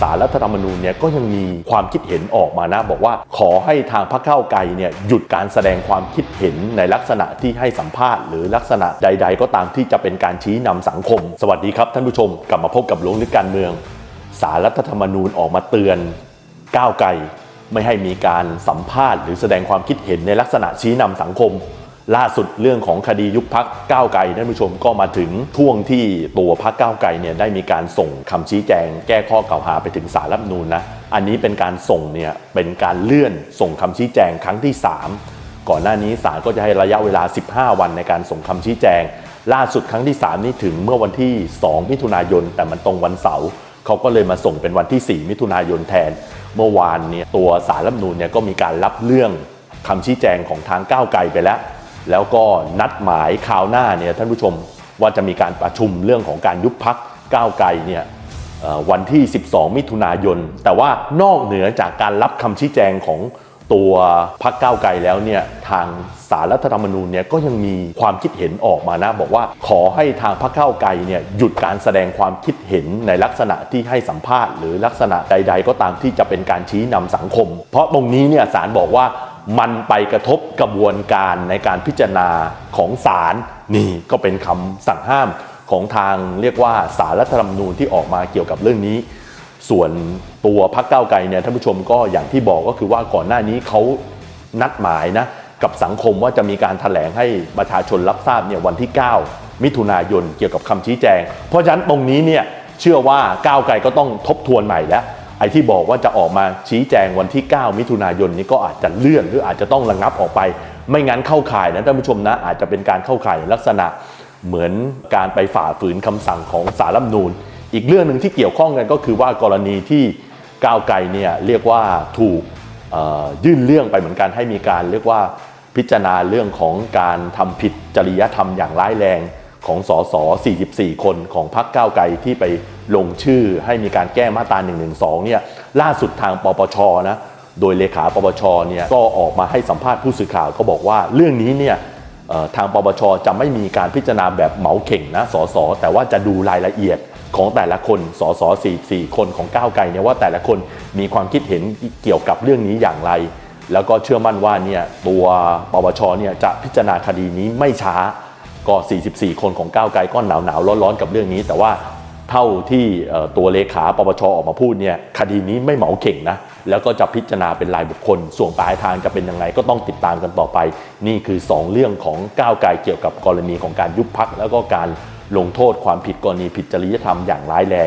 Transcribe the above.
สารรัฐธรรมนูญเนี่ยก็ยังมีความคิดเห็นออกมานะ บอกว่าขอให้ทางพรรคก้าไกลเนี่ยหยุดการแสดงความคิดเห็นในลักษณะที่ให้สัมภาษณ์หรือลักษณะใด ๆ ก็ตามที่จะเป็นการชี้นำสังคม สวัสดีครับท่านผู้ชมกลับมาพบกับหลวงลึกการเมือง สารรัฐธรรมนูญออกมาเตือนก้าวไกลไม่ให้มีการสัมภาษณ์ หรือแสดงความคิดเห็นในลักษณะชี้นำสังคม ล่าสุดเรื่องของคดียุบพักก้าวไกลท่านผู้ชมก็มาถึงช่วงที่ตัวพักก้าวไกลเนี่ยได้มีการส่งคำชี้แจง แก้ข้อกล่าวหาไปถึงสารรัฐมนูญนะอันนี้เป็นการส่งเนี่ยเป็นการเลื่อนส่งคำชี้แจงครั้งที่ 3 ก่อนหน้านี้ศาลก็จะให้ระยะเวลา 15 วันในการส่งคำชี้แจง ล่าสุดครั้งที่ 3 นี้ถึงเมื่อวันที่ 2 มิถุนายน แต่มันตรงวันเสาร์เขาก็เลยมาส่งเป็นวันที่ 4 มิถุนายนแทน เมื่อวานเนี่ยตัวสารรัฐมนูญเนี่ยก็มีการรับเรื่องคำชี้แจงของทางก้าวไกลไปแล้ว แล้วก็นัดหมายคราวหน้าเนี่ยท่านผู้ชมว่าจะมีการประชุมเรื่องของการยุบพักก้าวไกลเนี่ยวันที่ 12 มิถุนายน แต่ว่านอกเหนือจากการรับคำชี้แจงของตัวพักก้าวไกลแล้วเนี่ยทางสารรัฐธรรมนูญเนี่ยก็ยังมีความคิดเห็นออกมานะ บอกว่าขอให้ทางพรรคก้าวไกลเนี่ยหยุดการแสดงความคิดเห็นในลักษณะที่ให้สัมภาษณ์ หรือลักษณะใด ๆ ก็ตามที่จะเป็นการชี้นำสังคม เพราะตรงนี้เนี่ยศาลบอกว่า มันไปกระทบกระบวนการในการพิจารณาของศาลนี่ก็เป็นคำสั่งห้ามของทางเรียกว่าสารรัฐธรรมนูญที่ออกมาเกี่ยวกับเรื่องนี้ ส่วนตัวพักเก้าไกลเนี่ยท่านผู้ชมก็อย่างที่บอกก็คือว่าก่อนหน้านี้เขานัดหมายนะกับสังคมว่าจะมีการถแถลงให้ประชาชนรับทราบเนี่ยวันที่ 9 มิถุนายนเกี่ยวกับคำชี้แจง เพราะฉะนั้นตรงนี้เนี่ยเชื่อว่าก้าวไกลก็ต้องทบทวนใหม่แล้ว ไอ้ที่บอกว่าจะออกมาชี้แจงวันที่ 9 มิถุนายนนี้ก็อาจจะเลื่อนหรืออาจจะต้องระงับออกไป ไม่งั้นเข้าข่ายนะท่านผู้ชมนะอาจจะเป็นการเข้าข่ายลักษณะเหมือนการไปฝ่าฝืนคำสั่งของสารรัฐนูญอีกเรื่องหนึ่งที่เกี่ยวข้องกันก็คือว่ากรณีที่ก้าวไกลเนี่ยเรียกว่าถูกยื่นเรื่องไปเหมือนกันให้มีการเรียกว่าพิจารณาเรื่องของการทำผิดจริยธรรมอย่างร้ายแรง ของสส44 คนของพรรคก้าวไกลที่ไปลงชื่อให้มีการแก้มาตรา112เนี่ยล่าสุดทางปปชนะโดยเลขาปปชเนี่ยก็ออกมาให้สัมภาษณ์ผู้สื่อข่าวก็บอกว่าเรื่องนี้เนี่ยทางปปชจะไม่มีการพิจารณาแบบเหมาเข่งนะสสแต่ว่าจะดูรายละเอียดของแต่ละคนสส44คนของก้าวไกลเนี่ยว่าแต่ละคนมีความคิดเห็นเกี่ยวกับเรื่องนี้อย่างไร แล้วก็เชื่อมั่นว่าเนี่ยตัวปปชเนี่ยจะพิจารณาคดีนี้ไม่ช้า ก็ 44 คนของก้าวไกลก็หนาวหนาวร้อนร้อนๆกับเรื่องนี้ แต่ว่าเท่าที่ตัวเลขาปปชออกมาพูดเนี่ยคดีนี้ไม่เหมาเข่งนะ แล้วก็จะพิจารณาเป็นรายบุคคล ส่วนปลายทางจะเป็นยังไงก็ต้องติดตามกันต่อไป นี่คือ 2 เรื่องของก้าวไกลเกี่ยวกับกรณีของการยุบพักแล้วก็การลงโทษความผิดกรณีผิดจริยธรรมอย่างร้ายแรง